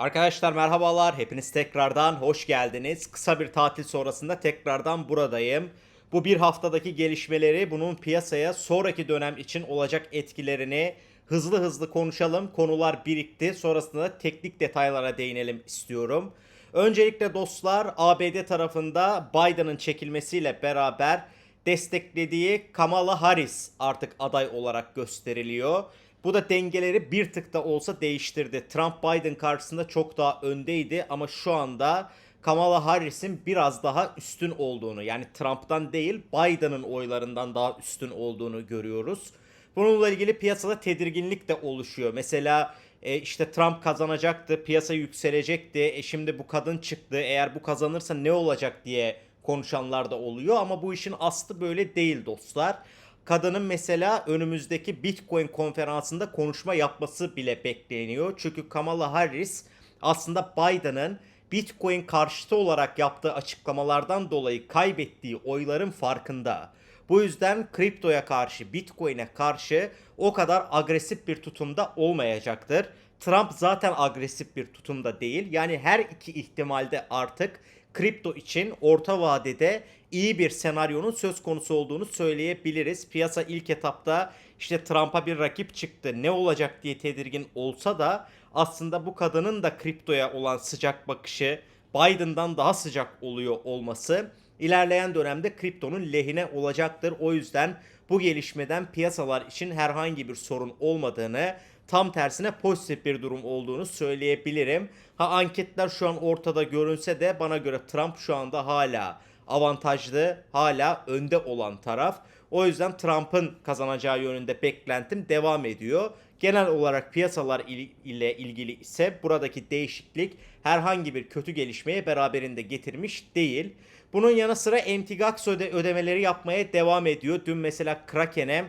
Arkadaşlar merhabalar. Hepiniz tekrardan hoş geldiniz. Kısa bir tatil sonrasında tekrardan buradayım. Bu bir haftadaki gelişmeleri, bunun piyasaya sonraki dönem için olacak etkilerini hızlı hızlı konuşalım. Konular birikti. Sonrasında da teknik detaylara değinelim istiyorum. Öncelikle dostlar ABD tarafında Biden'ın çekilmesiyle beraber desteklediği Kamala Harris artık aday olarak gösteriliyor. Bu da dengeleri bir tık da olsa değiştirdi. Trump Biden karşısında çok daha öndeydi ama şu anda Kamala Harris'in biraz daha üstün olduğunu yani Trump'tan değil Biden'ın oylarından daha üstün olduğunu görüyoruz. Bununla ilgili piyasada tedirginlik de oluşuyor. Mesela e, işte Trump kazanacaktı, piyasa yükselecekti. E şimdi bu kadın çıktı. Eğer bu kazanırsa ne olacak diye konuşanlar da oluyor ama bu işin aslı böyle değil dostlar. Kadının mesela önümüzdeki Bitcoin konferansında konuşma yapması bile bekleniyor. Çünkü Kamala Harris aslında Biden'ın Bitcoin karşıtı olarak yaptığı açıklamalardan dolayı kaybettiği oyların farkında. Bu yüzden kriptoya karşı, Bitcoin'e karşı o kadar agresif bir tutumda olmayacaktır. Trump zaten agresif bir tutumda değil. Yani her iki ihtimalde artık kripto için orta vadede iyi bir senaryonun söz konusu olduğunu söyleyebiliriz. Piyasa ilk etapta işte Trump'a bir rakip çıktı. Ne olacak diye tedirgin olsa da aslında bu kadının da kriptoya olan sıcak bakışı Biden'dan daha sıcak oluyor olması ilerleyen dönemde kriptonun lehine olacaktır. O yüzden bu gelişmeden piyasalar için herhangi bir sorun olmadığını, tam tersine pozitif bir durum olduğunu söyleyebilirim. Ha anketler şu an ortada görünse de bana göre Trump şu anda hala avantajlı, hala önde olan taraf. O yüzden Trump'ın kazanacağı yönünde beklentim devam ediyor. Genel olarak piyasalar il- ile ilgili ise buradaki değişiklik herhangi bir kötü gelişmeye beraberinde getirmiş değil. Bunun yanı sıra Emtigax öde ödemeleri yapmaya devam ediyor. Dün mesela Kraken'e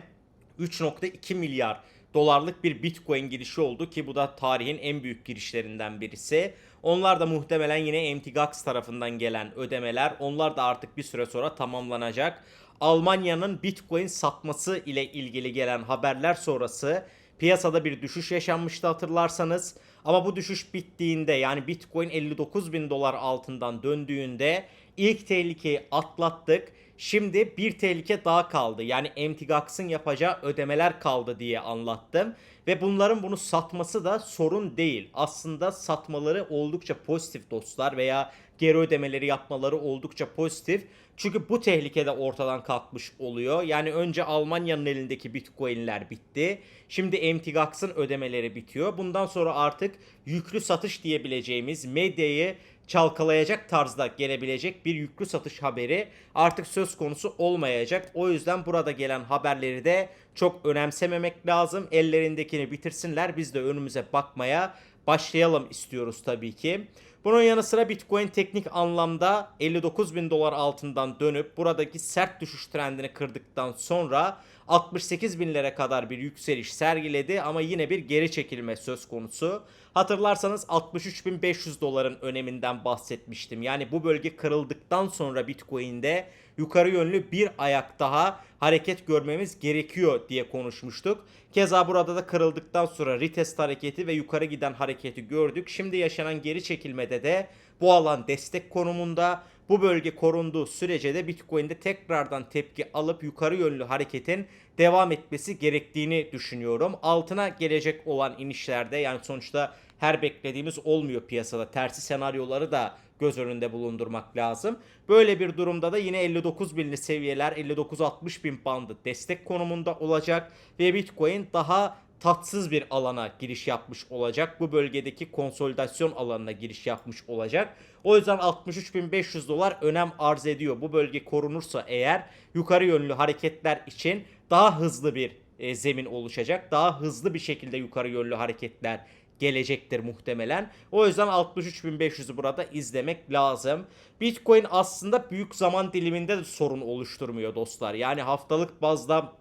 3.2 milyar dolarlık bir Bitcoin girişi oldu ki bu da tarihin en büyük girişlerinden birisi. Onlar da muhtemelen yine Emtigax tarafından gelen ödemeler. Onlar da artık bir süre sonra tamamlanacak. Almanya'nın Bitcoin satması ile ilgili gelen haberler sonrası piyasada bir düşüş yaşanmıştı hatırlarsanız. Ama bu düşüş bittiğinde yani Bitcoin 59 bin dolar altından döndüğünde ilk tehlikeyi atlattık. Şimdi bir tehlike daha kaldı. Yani MTGOX'ın yapacağı ödemeler kaldı diye anlattım. Ve bunların bunu satması da sorun değil. Aslında satmaları oldukça pozitif dostlar veya geri ödemeleri yapmaları oldukça pozitif. Çünkü bu tehlike de ortadan kalkmış oluyor. Yani önce Almanya'nın elindeki Bitcoin'ler bitti. Şimdi MTGOX'ın ödemeleri bitiyor. Bundan sonra artık yüklü satış diyebileceğimiz medyayı çalkalayacak tarzda gelebilecek bir yüklü satış haberi artık söz konusu olmayacak. O yüzden burada gelen haberleri de çok önemsememek lazım. Ellerindekini bitirsinler. Biz de önümüze bakmaya başlayalım istiyoruz tabii ki. Bunun yanı sıra Bitcoin teknik anlamda 59 bin dolar altından dönüp buradaki sert düşüş trendini kırdıktan sonra 68 binlere kadar bir yükseliş sergiledi ama yine bir geri çekilme söz konusu. Hatırlarsanız 63.500 doların öneminden bahsetmiştim. Yani bu bölge kırıldıktan sonra Bitcoin'de yukarı yönlü bir ayak daha hareket görmemiz gerekiyor diye konuşmuştuk. Keza burada da kırıldıktan sonra retest hareketi ve yukarı giden hareketi gördük. Şimdi yaşanan geri çekilmede de bu alan destek konumunda. Bu bölge korunduğu sürece de Bitcoin'de tekrardan tepki alıp yukarı yönlü hareketin devam etmesi gerektiğini düşünüyorum. Altına gelecek olan inişlerde yani sonuçta her beklediğimiz olmuyor piyasada. Tersi senaryoları da göz önünde bulundurmak lazım. Böyle bir durumda da yine 59 binli seviyeler 59-60 bin bandı destek konumunda olacak ve Bitcoin daha tatsız bir alana giriş yapmış olacak. Bu bölgedeki konsolidasyon alanına giriş yapmış olacak. O yüzden 63.500 dolar önem arz ediyor. Bu bölge korunursa eğer yukarı yönlü hareketler için daha hızlı bir e, zemin oluşacak. Daha hızlı bir şekilde yukarı yönlü hareketler gelecektir muhtemelen. O yüzden 63.500'ü burada izlemek lazım. Bitcoin aslında büyük zaman diliminde de sorun oluşturmuyor dostlar. Yani haftalık bazda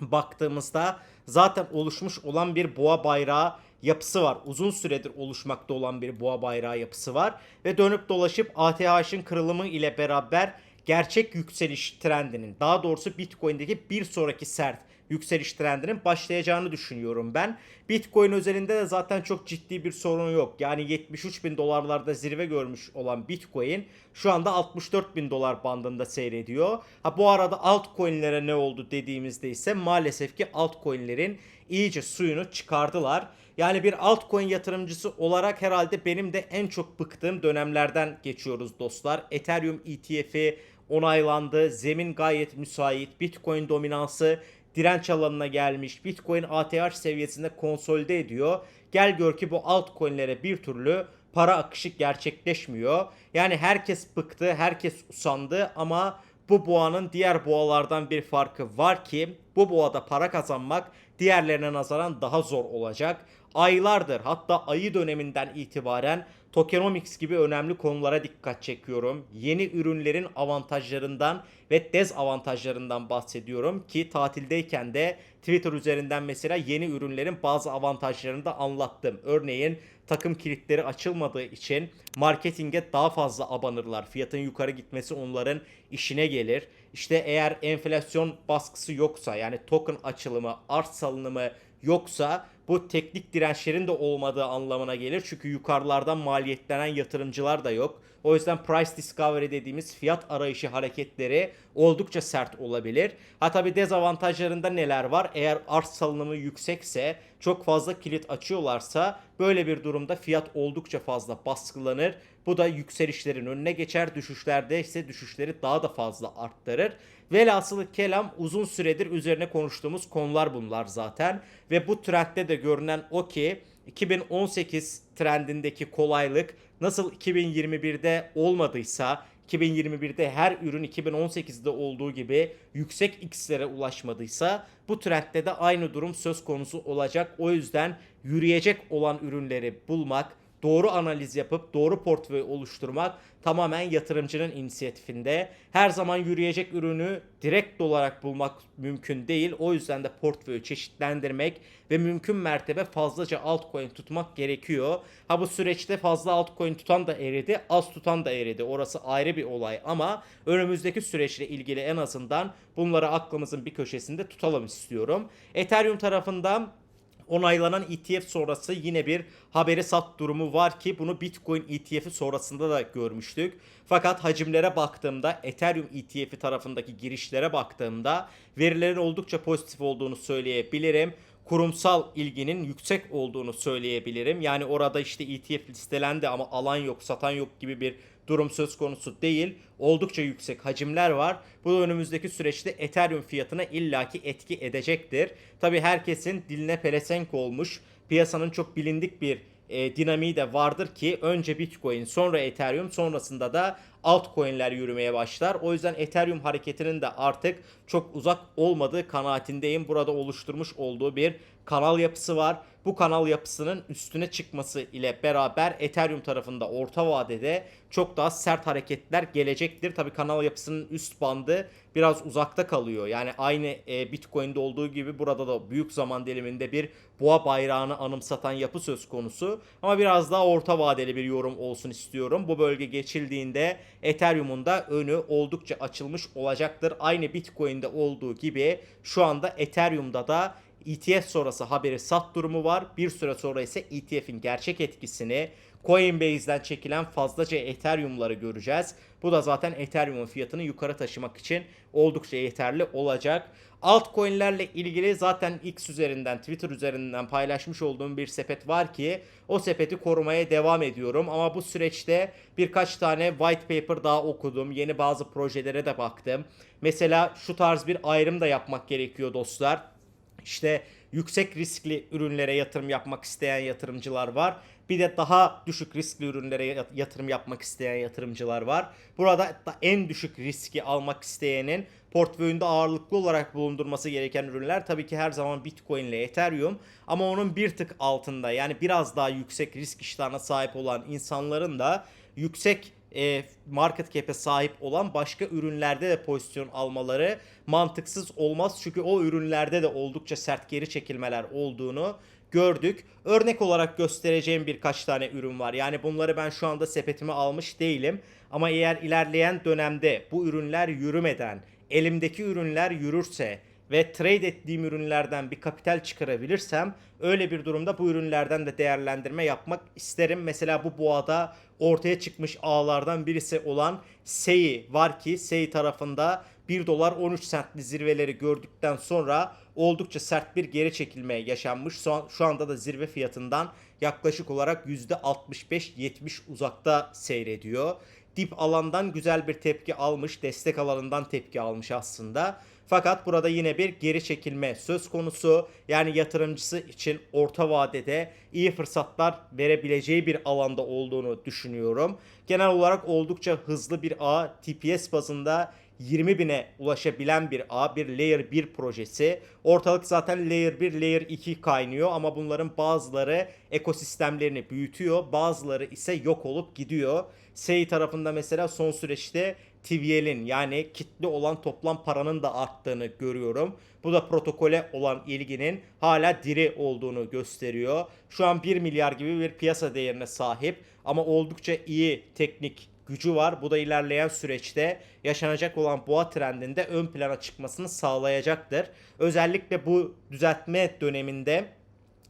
baktığımızda zaten oluşmuş olan bir boğa bayrağı yapısı var. Uzun süredir oluşmakta olan bir boğa bayrağı yapısı var. Ve dönüp dolaşıp ATH'ın kırılımı ile beraber gerçek yükseliş trendinin daha doğrusu Bitcoin'deki bir sonraki sert yükseliş trendinin başlayacağını düşünüyorum ben. Bitcoin özelinde de zaten çok ciddi bir sorun yok. Yani 73 bin dolarlarda zirve görmüş olan Bitcoin şu anda 64 bin dolar bandında seyrediyor. Ha bu arada altcoin'lere ne oldu dediğimizde ise maalesef ki altcoin'lerin iyice suyunu çıkardılar. Yani bir altcoin yatırımcısı olarak herhalde benim de en çok bıktığım dönemlerden geçiyoruz dostlar. Ethereum ETF'i onaylandı. Zemin gayet müsait. Bitcoin dominansı direnç alanına gelmiş. Bitcoin ATH seviyesinde konsolide ediyor. Gel gör ki bu altcoin'lere bir türlü para akışı gerçekleşmiyor. Yani herkes bıktı, herkes usandı ama bu boğanın diğer boğalardan bir farkı var ki bu boğada para kazanmak diğerlerine nazaran daha zor olacak. Aylardır hatta ayı döneminden itibaren tokenomics gibi önemli konulara dikkat çekiyorum. Yeni ürünlerin avantajlarından ve dezavantajlarından bahsediyorum ki tatildeyken de Twitter üzerinden mesela yeni ürünlerin bazı avantajlarını da anlattım. Örneğin takım kilitleri açılmadığı için marketinge daha fazla abanırlar. Fiyatın yukarı gitmesi onların işine gelir. İşte eğer enflasyon baskısı yoksa yani token açılımı, arz salınımı yoksa bu teknik dirençlerin de olmadığı anlamına gelir. Çünkü yukarılardan maliyetlenen yatırımcılar da yok. O yüzden price discovery dediğimiz fiyat arayışı hareketleri oldukça sert olabilir. Ha tabi dezavantajlarında neler var? Eğer arz salınımı yüksekse, çok fazla kilit açıyorlarsa böyle bir durumda fiyat oldukça fazla baskılanır. Bu da yükselişlerin önüne geçer. Düşüşlerde ise düşüşleri daha da fazla arttırır. Velhasılı kelam uzun süredir üzerine konuştuğumuz konular bunlar zaten. Ve bu trendde de görünen o ki 2018 trendindeki kolaylık nasıl 2021'de olmadıysa 2021'de her ürün 2018'de olduğu gibi yüksek x'lere ulaşmadıysa bu trendde de aynı durum söz konusu olacak. O yüzden yürüyecek olan ürünleri bulmak, doğru analiz yapıp doğru portföy oluşturmak tamamen yatırımcının inisiyatifinde. Her zaman yürüyecek ürünü direkt olarak bulmak mümkün değil. O yüzden de portföyü çeşitlendirmek ve mümkün mertebe fazlaca altcoin tutmak gerekiyor. Ha bu süreçte fazla altcoin tutan da eridi, az tutan da eridi. Orası ayrı bir olay ama önümüzdeki süreçle ilgili en azından bunları aklımızın bir köşesinde tutalım istiyorum. Ethereum tarafından onaylanan ETF sonrası yine bir haberi sat durumu var ki bunu Bitcoin ETF'i sonrasında da görmüştük. Fakat hacimlere baktığımda Ethereum ETF'i tarafındaki girişlere baktığımda verilerin oldukça pozitif olduğunu söyleyebilirim kurumsal ilginin yüksek olduğunu söyleyebilirim. Yani orada işte ETF listelendi ama alan yok, satan yok gibi bir durum söz konusu değil. Oldukça yüksek hacimler var. Bu önümüzdeki süreçte Ethereum fiyatına illaki etki edecektir. Tabi herkesin diline pelesenk olmuş, piyasanın çok bilindik bir e, dinamiği de vardır ki önce Bitcoin sonra Ethereum sonrasında da altcoin'ler yürümeye başlar. O yüzden Ethereum hareketinin de artık çok uzak olmadığı kanaatindeyim. Burada oluşturmuş olduğu bir kanal yapısı var. Bu kanal yapısının üstüne çıkması ile beraber Ethereum tarafında orta vadede çok daha sert hareketler gelecektir. Tabii kanal yapısının üst bandı biraz uzakta kalıyor. Yani aynı e, Bitcoin'de olduğu gibi burada da büyük zaman diliminde bir boğa bayrağını anımsatan yapı söz konusu. Ama biraz daha orta vadeli bir yorum olsun istiyorum. Bu bölge geçildiğinde Ethereum'un da önü oldukça açılmış olacaktır. Aynı Bitcoin'de olduğu gibi şu anda Ethereum'da da ETF sonrası haberi sat durumu var. Bir süre sonra ise ETF'in gerçek etkisini Coinbase'den çekilen fazlaca Ethereum'ları göreceğiz. Bu da zaten Ethereum'un fiyatını yukarı taşımak için oldukça yeterli olacak. Altcoin'lerle ilgili zaten X üzerinden, Twitter üzerinden paylaşmış olduğum bir sepet var ki o sepeti korumaya devam ediyorum. Ama bu süreçte birkaç tane white paper daha okudum. Yeni bazı projelere de baktım. Mesela şu tarz bir ayrım da yapmak gerekiyor dostlar. İşte yüksek riskli ürünlere yatırım yapmak isteyen yatırımcılar var. Bir de daha düşük riskli ürünlere yatırım yapmak isteyen yatırımcılar var. Burada en düşük riski almak isteyenin portföyünde ağırlıklı olarak bulundurması gereken ürünler tabii ki her zaman Bitcoin ile Ethereum ama onun bir tık altında yani biraz daha yüksek risk iştahına sahip olan insanların da yüksek e, market cap'e sahip olan başka ürünlerde de pozisyon almaları mantıksız olmaz. Çünkü o ürünlerde de oldukça sert geri çekilmeler olduğunu gördük. Örnek olarak göstereceğim birkaç tane ürün var. Yani bunları ben şu anda sepetime almış değilim. Ama eğer ilerleyen dönemde bu ürünler yürümeden elimdeki ürünler yürürse ve trade ettiğim ürünlerden bir kapital çıkarabilirsem öyle bir durumda bu ürünlerden de değerlendirme yapmak isterim. Mesela bu boğada ortaya çıkmış ağlardan birisi olan SEI var ki SEI tarafında 1 dolar 13 centli zirveleri gördükten sonra oldukça sert bir geri çekilme yaşanmış. Şu, an, şu anda da zirve fiyatından yaklaşık olarak %65-70 uzakta seyrediyor. Dip alandan güzel bir tepki almış, destek alanından tepki almış aslında. Fakat burada yine bir geri çekilme söz konusu. Yani yatırımcısı için orta vadede iyi fırsatlar verebileceği bir alanda olduğunu düşünüyorum. Genel olarak oldukça hızlı bir ağ TPS bazında 20 bine ulaşabilen bir ağ, bir Layer 1 projesi. Ortalık zaten Layer 1, Layer 2 kaynıyor ama bunların bazıları ekosistemlerini büyütüyor, bazıları ise yok olup gidiyor. SEI tarafında mesela son süreçte TVL'in yani kitli olan toplam paranın da arttığını görüyorum. Bu da protokole olan ilginin hala diri olduğunu gösteriyor. Şu an 1 milyar gibi bir piyasa değerine sahip ama oldukça iyi teknik gücü var. Bu da ilerleyen süreçte yaşanacak olan boğa trendinde ön plana çıkmasını sağlayacaktır. Özellikle bu düzeltme döneminde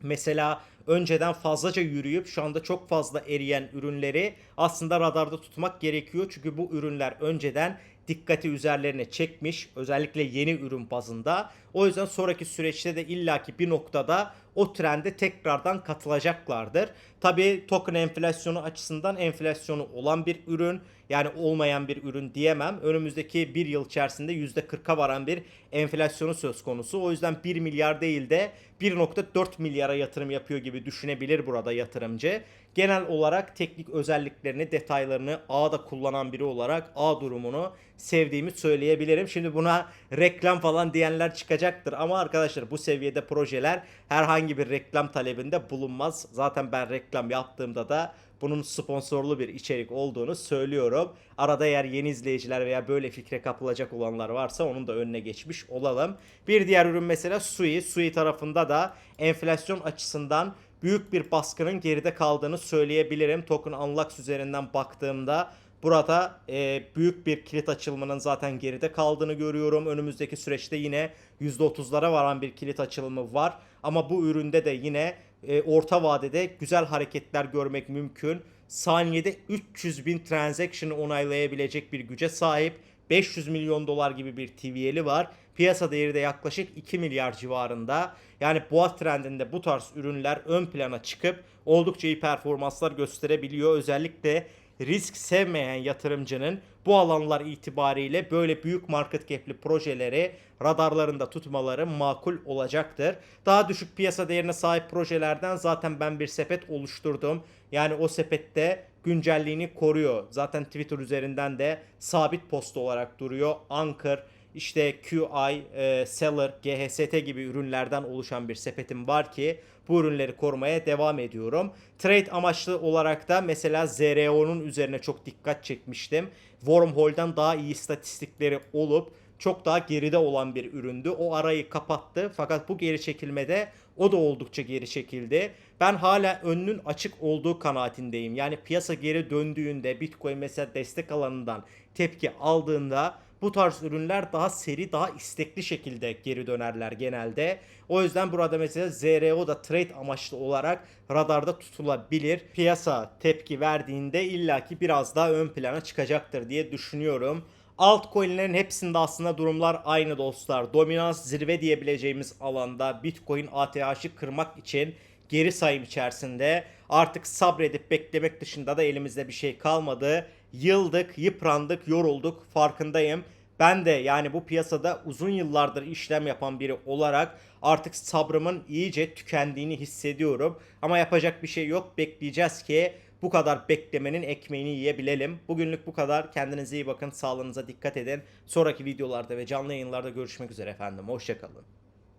mesela önceden fazlaca yürüyüp şu anda çok fazla eriyen ürünleri aslında radarda tutmak gerekiyor. Çünkü bu ürünler önceden dikkati üzerlerine çekmiş. Özellikle yeni ürün bazında. O yüzden sonraki süreçte de illaki bir noktada o trende tekrardan katılacaklardır. Tabi token enflasyonu açısından enflasyonu olan bir ürün yani olmayan bir ürün diyemem. Önümüzdeki bir yıl içerisinde %40'a varan bir enflasyonu söz konusu. O yüzden 1 milyar değil de 1.4 milyara yatırım yapıyor gibi düşünebilir burada yatırımcı. Genel olarak teknik özelliklerini, detaylarını A'da kullanan biri olarak A durumunu sevdiğimi söyleyebilirim. Şimdi buna reklam falan diyenler çıkacaktır ama arkadaşlar bu seviyede projeler herhangi bir reklam talebinde bulunmaz. Zaten ben reklam yaptığımda da bunun sponsorlu bir içerik olduğunu söylüyorum. Arada eğer yeni izleyiciler veya böyle fikre kapılacak olanlar varsa onun da önüne geçmiş olalım. Bir diğer ürün mesela Sui. Sui tarafında da enflasyon açısından büyük bir baskının geride kaldığını söyleyebilirim. Token Unlocks üzerinden baktığımda Burada e, büyük bir kilit açılımının zaten geride kaldığını görüyorum. Önümüzdeki süreçte yine %30'lara varan bir kilit açılımı var. Ama bu üründe de yine e, orta vadede güzel hareketler görmek mümkün. Saniyede 300 bin transaction onaylayabilecek bir güce sahip. 500 milyon dolar gibi bir TVL'i var. Piyasa değeri de yaklaşık 2 milyar civarında. Yani boğa trendinde bu tarz ürünler ön plana çıkıp oldukça iyi performanslar gösterebiliyor. Özellikle risk sevmeyen yatırımcının bu alanlar itibariyle böyle büyük market cap'li projeleri radarlarında tutmaları makul olacaktır. Daha düşük piyasa değerine sahip projelerden zaten ben bir sepet oluşturdum. Yani o sepette güncelliğini koruyor. Zaten Twitter üzerinden de sabit post olarak duruyor. Anchor, işte QI, e, Seller, GHST gibi ürünlerden oluşan bir sepetim var ki bu ürünleri korumaya devam ediyorum. Trade amaçlı olarak da mesela ZRO'nun üzerine çok dikkat çekmiştim. Wormhole'dan daha iyi istatistikleri olup çok daha geride olan bir üründü. O arayı kapattı fakat bu geri çekilmede o da oldukça geri çekildi. Ben hala önünün açık olduğu kanaatindeyim. Yani piyasa geri döndüğünde Bitcoin mesela destek alanından tepki aldığında bu tarz ürünler daha seri, daha istekli şekilde geri dönerler genelde. O yüzden burada mesela ZRO da trade amaçlı olarak radarda tutulabilir. Piyasa tepki verdiğinde illaki biraz daha ön plana çıkacaktır diye düşünüyorum. Altcoin'lerin hepsinde aslında durumlar aynı dostlar. Dominans zirve diyebileceğimiz alanda Bitcoin ATH'ı kırmak için geri sayım içerisinde artık sabredip beklemek dışında da elimizde bir şey kalmadı. Yıldık, yıprandık, yorulduk farkındayım. Ben de yani bu piyasada uzun yıllardır işlem yapan biri olarak artık sabrımın iyice tükendiğini hissediyorum. Ama yapacak bir şey yok. Bekleyeceğiz ki bu kadar beklemenin ekmeğini yiyebilelim. Bugünlük bu kadar. Kendinize iyi bakın. Sağlığınıza dikkat edin. Sonraki videolarda ve canlı yayınlarda görüşmek üzere efendim. Hoşçakalın.